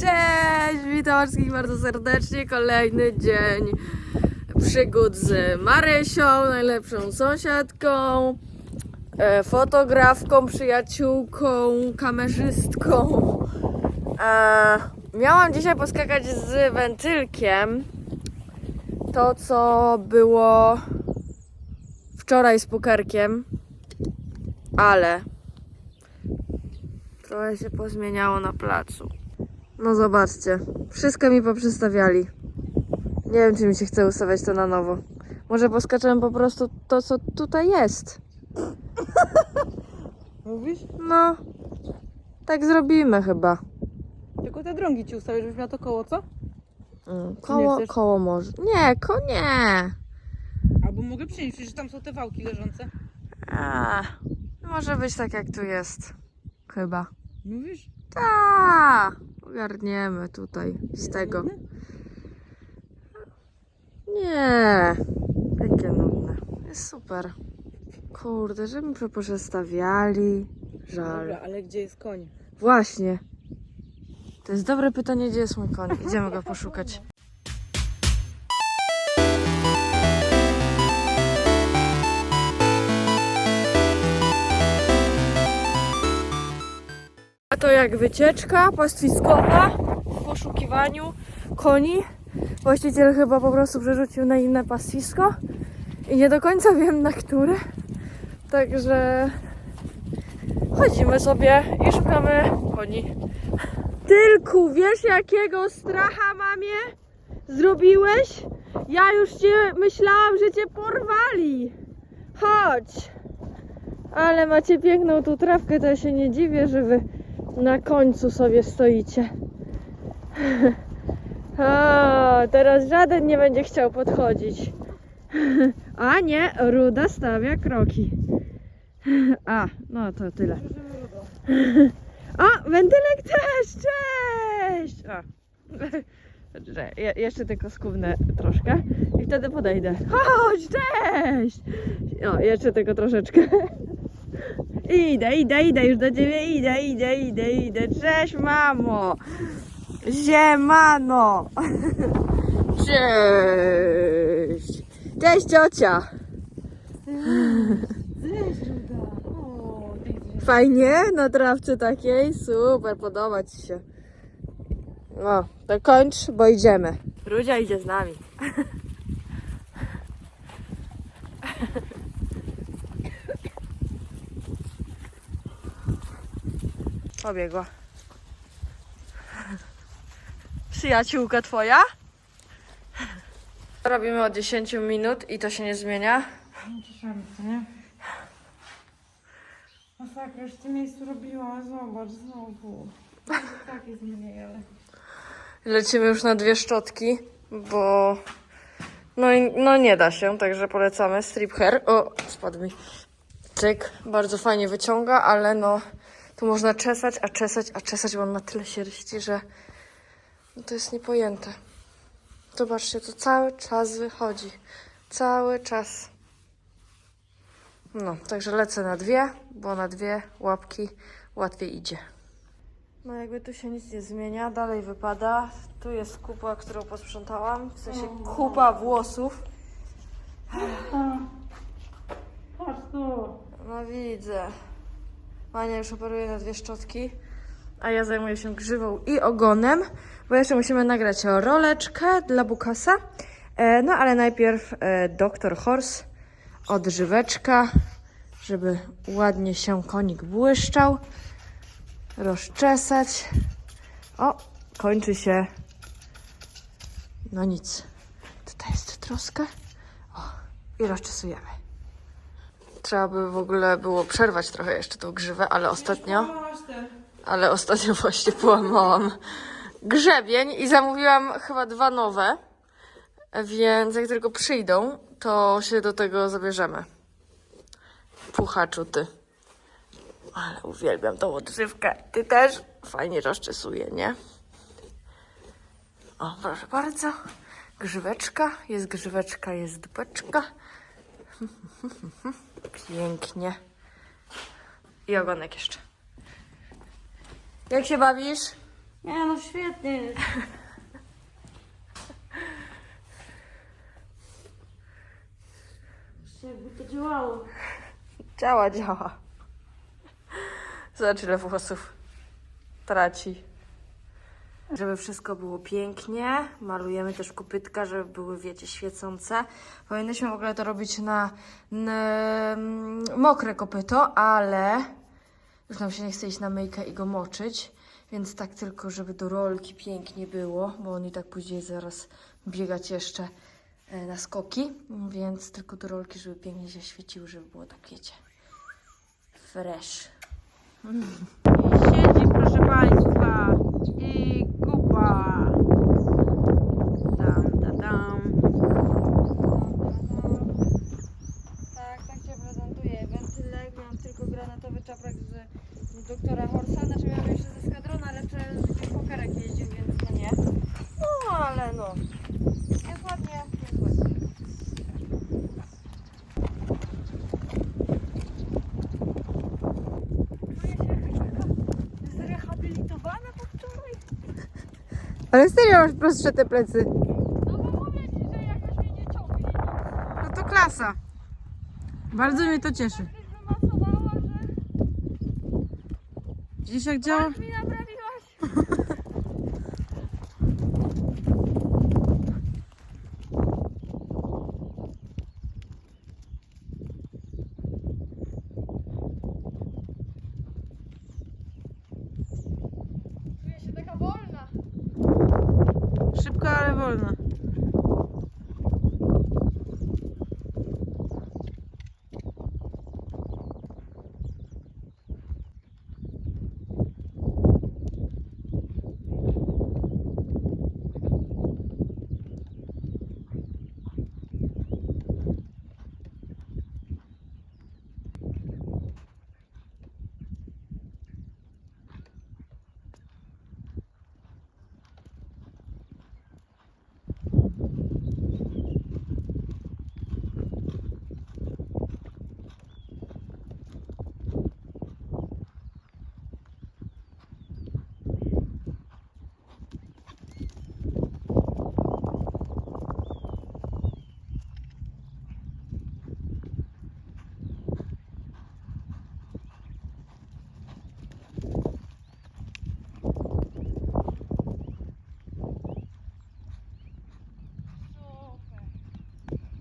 Cześć, witam wszystkich bardzo serdecznie. Kolejny dzień przygód z Marysią, najlepszą sąsiadką, e, fotografką, przyjaciółką, kamerzystką. E, miałam dzisiaj poskakać z wentylkiem. To, co było wczoraj z pokerkiem, ale trochę się pozmieniało na placu. No zobaczcie, wszystko mi poprzestawiali. Nie wiem, czy mi się chce ustawiać to na nowo. Może poskaczemy po prostu to, co tutaj jest. Mówisz? No, tak zrobimy chyba. Tylko te drągi ci ustawię, żebyś miała to koło, co? Mm, Koło, chcesz? koło może. Nie, ko nie. Albo mogę przynieść, przecież tam są te wałki leżące. A, może być tak, jak tu jest. Chyba. Mówisz? Ta, ogarniemy tutaj z tego. Nie, jakie nudne. Jest super. Kurde, że mi przestawiali. Żal. Dobra, ale gdzie jest koń? Właśnie. To jest dobre pytanie, gdzie jest mój koń. Idziemy go poszukać. To jak wycieczka pastwiskowa w poszukiwaniu koni. Właściciel chyba po prostu przerzucił na inne pastwisko i nie do końca wiem na które. Także chodzimy sobie i szukamy koni. Tylku, wiesz jakiego stracha mamie zrobiłeś? Ja już cię myślałam, że cię porwali. Chodź. Ale macie piękną tu trawkę, to ja się nie dziwię, że wy na końcu sobie stoicie. A, teraz żaden nie będzie chciał podchodzić. A nie, Ruda stawia kroki. A, no to tyle. O, wentylek też, cześć! O. Je, jeszcze tylko skubnę troszkę i wtedy podejdę. Chodź, cześć! O, jeszcze tylko troszeczkę. Idę, idę, idę, już do ciebie idę, idę, idę, idę. Cześć, mamo! Siemano! Cześć! Cześć, ciocia! Fajnie na trawce takiej? Super, podoba ci się. No, to kończ, bo idziemy. Rudzia idzie z nami. Pobiegła. Przyjaciółka twoja? Robimy od 10 minut i to się nie zmienia. Ciszamy co nie? Masakra, już w tym miejscu robiłam, zobacz, znowu. Tak jest mniej, ale... Lecimy już na dwie szczotki, bo no, i- no nie da się, także polecamy strip hair. O, spadł mi. Cyk, bardzo fajnie wyciąga, ale no tu można czesać, a czesać, a czesać, bo on na tyle sierści, że no, to jest niepojęte. Zobaczcie, to cały czas wychodzi. Cały czas. No, także lecę na dwie, bo na dwie łapki łatwiej idzie. No jakby tu się nic nie zmienia, dalej wypada. Tu jest kupa, którą posprzątałam, w sensie kupa włosów. Chodź tu. No widzę. Mania już operuje na dwie szczotki, a ja zajmuję się grzywą i ogonem, bo jeszcze musimy nagrać roleczkę dla Bukasa. E, no ale najpierw e, Dr. Horse, odżyweczka, żeby ładnie się konik błyszczał. Rozczesać. O, kończy się. No nic. Tutaj jest troska. O, i rozczesujemy. Trzeba by w ogóle było przerwać trochę jeszcze tą grzywę, ale ostatnio, ale ostatnio właśnie połamałam grzebień i zamówiłam chyba dwa nowe, więc jak tylko przyjdą, to się do tego zabierzemy. Puchaczu ty. Ale uwielbiam tą odżywkę. Ty też? Fajnie rozczesuje, nie? O, proszę bardzo. Grzyweczka, jest grzyweczka, jest dupeczka. Pięknie. I ogonek jeszcze. Jak się bawisz? Nie no, świetnie. Jeszcze jakby to działało. Działa, działa. Zobacz ile włosów traci. Żeby wszystko było pięknie, malujemy też kopytka, żeby były, wiecie, świecące. Powinnyśmy w ogóle to robić na, na mm, mokre kopyto, ale już nam się nie chce iść na myjkę i go moczyć, więc tak tylko, żeby do rolki pięknie było, bo on i tak później zaraz biegać jeszcze e, na skoki, więc tylko do rolki, żeby pięknie się świeciły, żeby było tak, wiecie, fresh. I siedzi, proszę Państwa. I kupa. Tam, tam, tam. Tak, tak się prezentuje. Wentylek, miałam tylko granatowy czaprak z doktora Horsa, znaczy miałam jeszcze ze skadrona, ale wczoraj z jakimś pokerek jeździł, więc no nie. No, ale no. Jest ładnie, jest ładnie. Czuję się jak taka zrehabilitowana po wczoraj. Ale serio masz prostsze te plecy. No bo mówię Ci, że jakoś mnie nie ciągnie. No to klasa. Bardzo mnie to cieszy. Widzisz jak działa? mi. Czuję się taka wolna. Szybko, ale wolno. Super.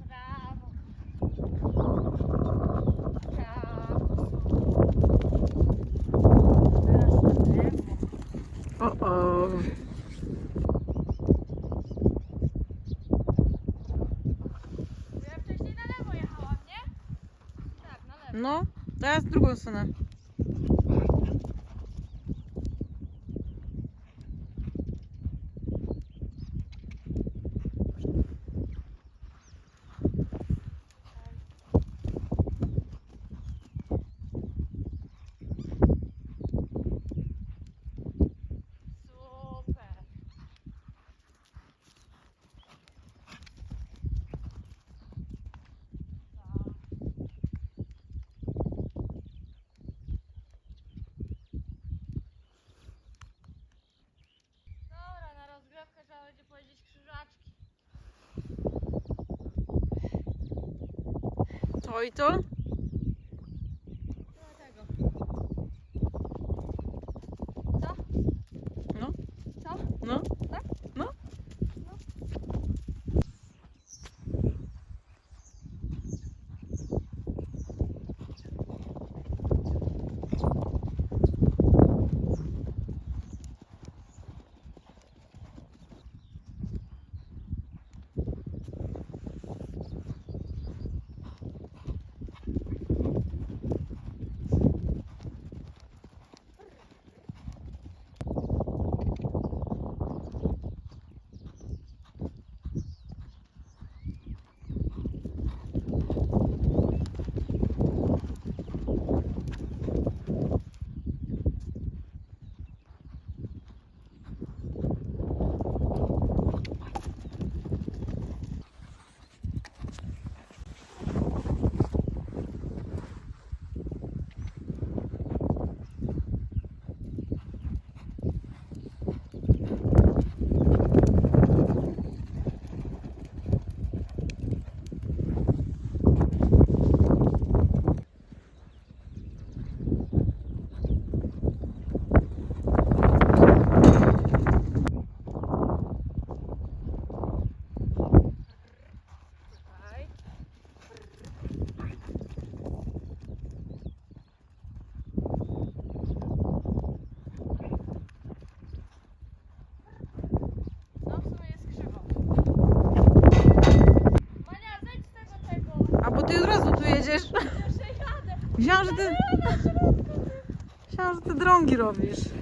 Brawo. Brawo. Teraz na lewo. O, o. Ja wcześniej na lewo jechałam, nie? Tak, na lewo. No, teraz w drugą stronę. Super. Dobra, na rozgrzewkę trzeba będzie powiedzieć krzyżaczki. To Myślałam, że ty drągi robisz.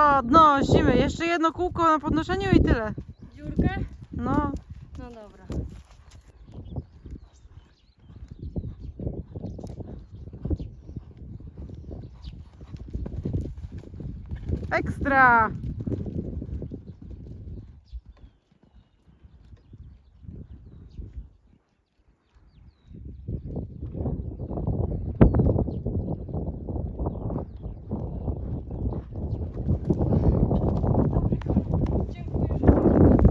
Podnosimy. Jeszcze jedno kółko na podnoszeniu i tyle. Dziurkę? No. No dobra. Ekstra. Dziękuję, że mi się.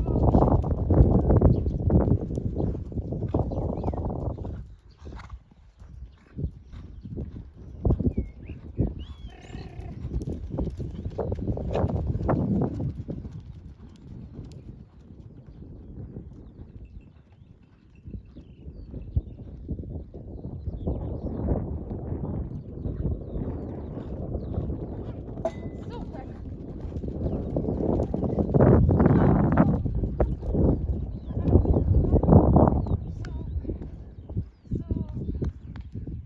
Super.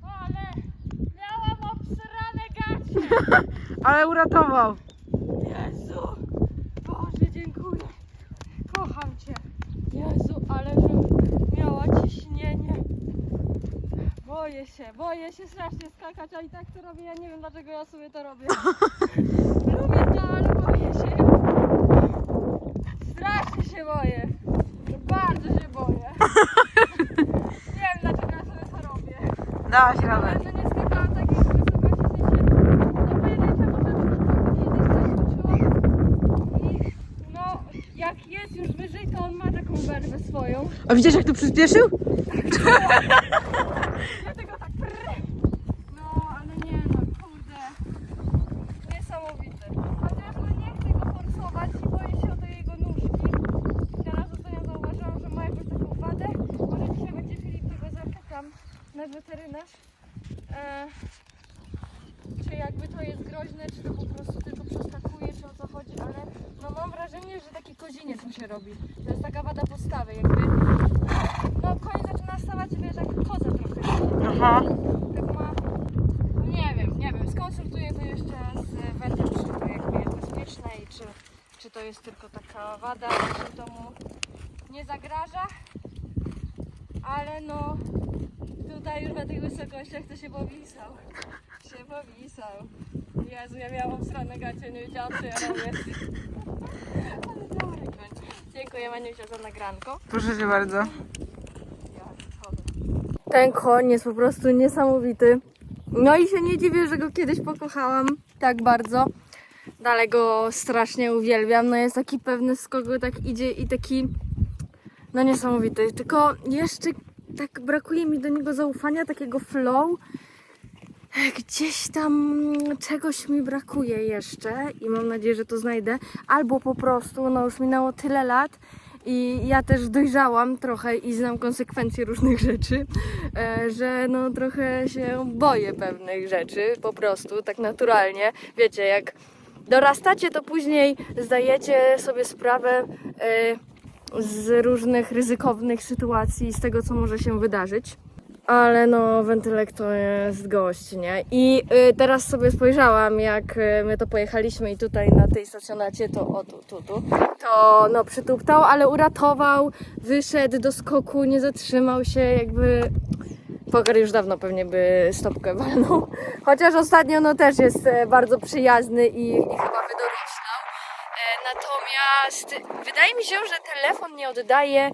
Ale miałam obsrane gacie. Uratował. Jezu. Boże, dziękuję. Kocham Cię. Jezu, ale żebym miała ciśnienie. Boję się, boję się strasznie skakać, a i tak to robię. Ja nie wiem dlaczego ja sobie to robię. Lubię to, ale boję się. Strasznie się boję. Bardzo się boję. Nie wiem dlaczego ja sobie to robię. Dałaś radę. no nie skakałam takich wysokości, w sensie, no pojedyncze może to kiedyś coś uczyło i no jak jest już wyżej, to on ma taką swoją. A widzisz jak tu przyspieszył? Dlatego tak prr. No, ale nie no, kurde. Niesamowity. Chociaż no nie chcę go forsować i boję się o te jego nóżki. Ja raz ostatnio zauważyłam, że ma jakąś taką wadę. Może dzisiaj będzie Filip, to go zapytam na weterynarz. E, czy jakby to jest groźne, czy to po prostu tylko przeskakuje, czy o co chodzi, ale no mam wrażenie, że taki koziniec mu się robi. To jest taka wada postawy, jakby no koń zaczyna stawać sobie tak koza trochę. Aha. Tak ma, nie wiem, nie wiem, skonsultuję to jeszcze z Wentem, czy to jakby jest bezpieczne i czy, czy to jest tylko taka wada, czy to mu nie zagraża. Ale no, tutaj już na tych wysokościach to się powisał. Się powisał. Jezu, ja miałam obsrane gacie, nie wiedziałam co ja robię. Ale dobry koń. Dziękuję Maniusia za nagranko. Proszę cię bardzo. Ten koń jest po prostu niesamowity. No i się nie dziwię, że go kiedyś pokochałam tak bardzo. Dalej go strasznie uwielbiam. No jest taki pewny z kogo tak idzie i taki no niesamowity. Tylko jeszcze tak brakuje mi do niego zaufania, takiego flow. Gdzieś tam czegoś mi brakuje jeszcze i mam nadzieję, że to znajdę. Albo po prostu, no już minęło tyle lat i ja też dojrzałam trochę i znam konsekwencje różnych rzeczy, e, że no trochę się boję pewnych rzeczy, po prostu, tak naturalnie. Wiecie, jak dorastacie, to później zdajecie sobie sprawę e, z różnych ryzykownych sytuacji, z tego, co może się wydarzyć. Ale no, wentylek to jest gość, nie? I y, teraz sobie spojrzałam, jak y, my to pojechaliśmy i tutaj na tej stacjonacie, to o tu, tu, tu, to no przytuptał, ale uratował, wyszedł do skoku, nie zatrzymał się, jakby... Poker już dawno pewnie by stopkę walnął. Chociaż ostatnio no też jest e, bardzo przyjazny i, i chyba wydoroślał. E, Natomiast wydaje mi się, że telefon nie oddaje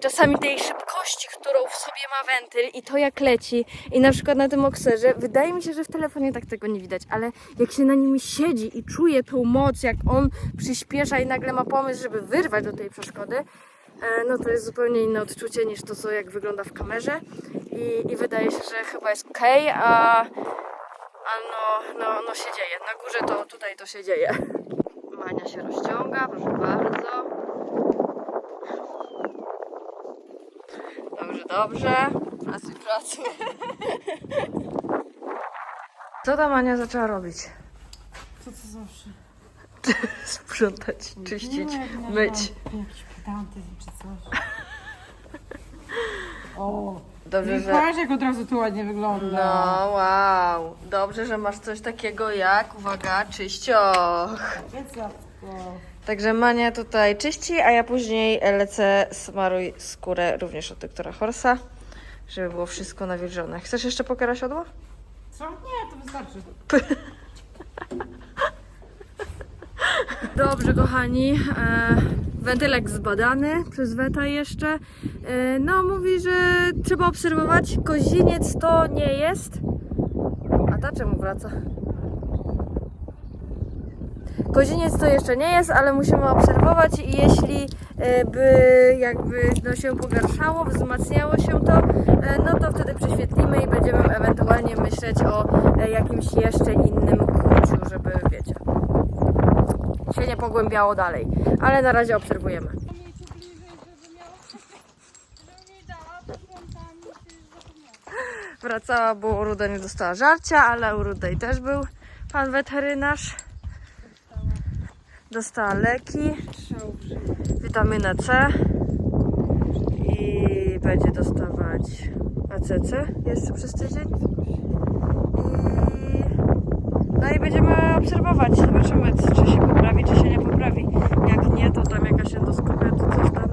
czasami tej szybkości, którą w sobie ma wentyl i to jak leci. I na przykład na tym okserze, wydaje mi się, że w telefonie tak tego nie widać, ale jak się na nim siedzi i czuje tą moc, jak on przyspiesza i nagle ma pomysł, żeby wyrwać do tej przeszkody, e, no to jest zupełnie inne odczucie niż to, co jak wygląda w kamerze. I, i wydaje się, że chyba jest ok, a, a no, no, no się dzieje. Na górze to tutaj to się dzieje. Mania się rozciąga, proszę bardzo. Dobrze, dobrze. Pracuj, pracuj. Co ta Mania zaczęła robić? Co to zawsze? Sprzątać, czyścić, myć. Jakiś pedantyzm czy coś. O, Dobrze, nie że... patrz jak od razu tu ładnie wygląda. No, wow. Dobrze, że masz coś takiego jak, uwaga, czyścioch. Także Mania tutaj czyści, a ja później lecę smaruj skórę również od doktora Horsa, żeby było wszystko nawilżone. Chcesz jeszcze pokera siodła? Co? Nie, to wystarczy. Dobrze, kochani. E, wentylek zbadany przez Weta jeszcze. E, no, mówi, że trzeba obserwować. Koziniec to nie jest. A ta czemu wraca? Koziniec to jeszcze nie jest, ale musimy obserwować i jeśli e, by jakby no, się pogarszało, wzmacniało się to, e, no to wtedy prześwietlimy i będziemy ewentualnie myśleć o e, jakimś jeszcze innym kłuciu, żeby wiecie się nie pogłębiało dalej. Ale na razie obserwujemy. Wracała, bo Ruda nie dostała żarcia, ale u Rudej też był pan weterynarz. Dostała leki, witaminę C i będzie dostawać ACC jeszcze przez tydzień. I... No i będziemy obserwować, zobaczymy czy się poprawi, czy się nie poprawi. Jak nie, to tam jakaś endoskopia, to coś tam.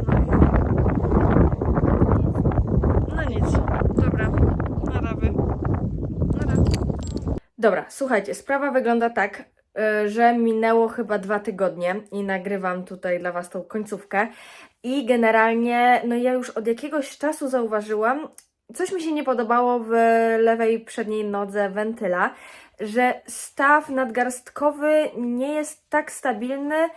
No, i... no nic, dobra, na raby. Dobra, słuchajcie, sprawa wygląda tak, że minęło chyba dwa tygodnie i nagrywam tutaj dla Was tą końcówkę. I generalnie, no ja już od jakiegoś czasu zauważyłam, coś mi się nie podobało w lewej przedniej nodze wentyla, że staw nadgarstkowy nie jest tak stabilny,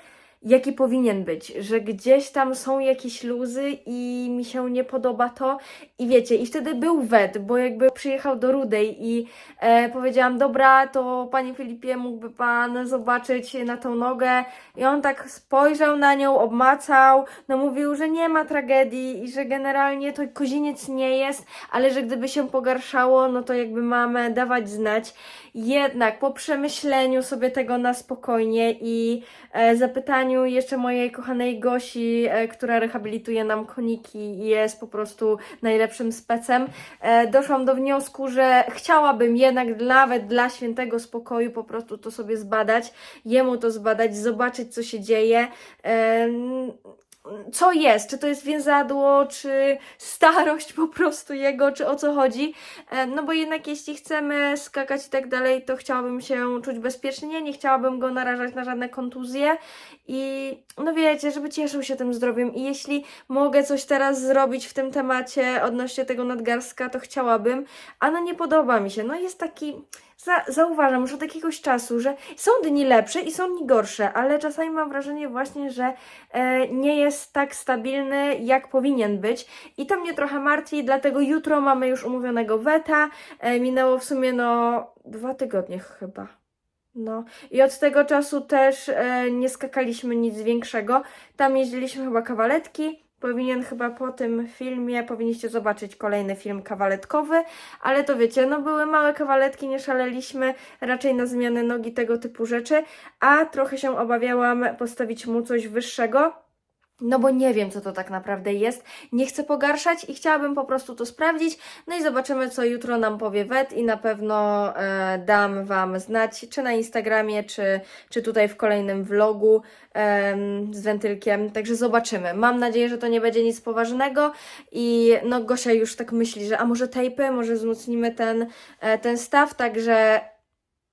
jaki powinien być, że gdzieś tam są jakieś luzy i mi się nie podoba to. I wiecie, i wtedy był wet, bo jakby przyjechał do Rudej i e, powiedziałam, dobra, to panie Filipie, mógłby pan zobaczyć na tą nogę. I on tak spojrzał na nią, obmacał, no mówił, że nie ma tragedii i że generalnie to koziniec nie jest, ale że gdyby się pogarszało, no to jakby mamy dawać znać. Jednak po przemyśleniu sobie tego na spokojnie i e, zapytaniu jeszcze mojej kochanej Gosi, e, która rehabilituje nam koniki i jest po prostu najlepszym specem, e, doszłam do wniosku, że chciałabym jednak nawet dla świętego spokoju po prostu to sobie zbadać, jemu to zbadać, zobaczyć co się dzieje. Co jest, czy to jest więzadło, czy starość po prostu jego, czy o co chodzi. E, No bo jednak jeśli chcemy skakać i tak dalej, to chciałabym się czuć bezpiecznie, nie chciałabym go narażać na żadne kontuzje i no wiecie, żeby cieszył się tym zdrowiem i jeśli mogę coś teraz zrobić w tym temacie odnośnie tego nadgarstka, to chciałabym, a no nie podoba mi się. No jest taki, za, zauważam już od jakiegoś czasu, że są dni lepsze i są dni gorsze, ale czasami mam wrażenie właśnie, że e, nie jest tak stabilny, jak powinien być i to mnie trochę martwi, dlatego jutro mamy już umówionego weta, e, minęło w sumie no dwa tygodnie chyba. No i od tego czasu też e, nie skakaliśmy nic większego. Tam jeździliśmy chyba kawaletki. Powinien chyba po tym filmie, powinniście zobaczyć kolejny film kawaletkowy, ale to wiecie, no były małe kawaletki, nie szaleliśmy, raczej na zmianę nogi, tego typu rzeczy, a trochę się obawiałam postawić mu coś wyższego, no bo nie wiem, co to tak naprawdę jest. Nie chcę pogarszać i chciałabym po prostu to sprawdzić. No i zobaczymy, co jutro nam powie wet i na pewno e, dam Wam znać, czy na Instagramie, czy, czy tutaj w kolejnym vlogu em, z wentylkiem. Także zobaczymy. Mam nadzieję, że to nie będzie nic poważnego i no Gosia już tak myśli, że a może tejpy, może wzmocnimy ten, e, ten staw, także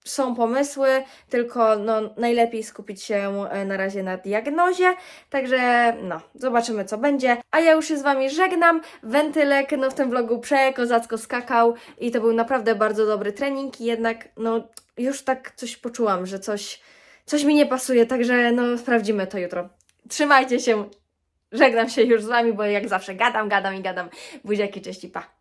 są pomysły, tylko no, najlepiej skupić się e, na razie na diagnozie. Także no, zobaczymy co będzie. A ja już się z Wami żegnam. Wentylek no, w tym vlogu przekozacko skakał i to był naprawdę bardzo dobry trening. Jednak no, już tak coś poczułam, że coś, coś mi nie pasuje, także no, sprawdzimy to jutro. Trzymajcie się. Żegnam się już z Wami, bo jak zawsze gadam, gadam i gadam. Buziaki, cześć i pa.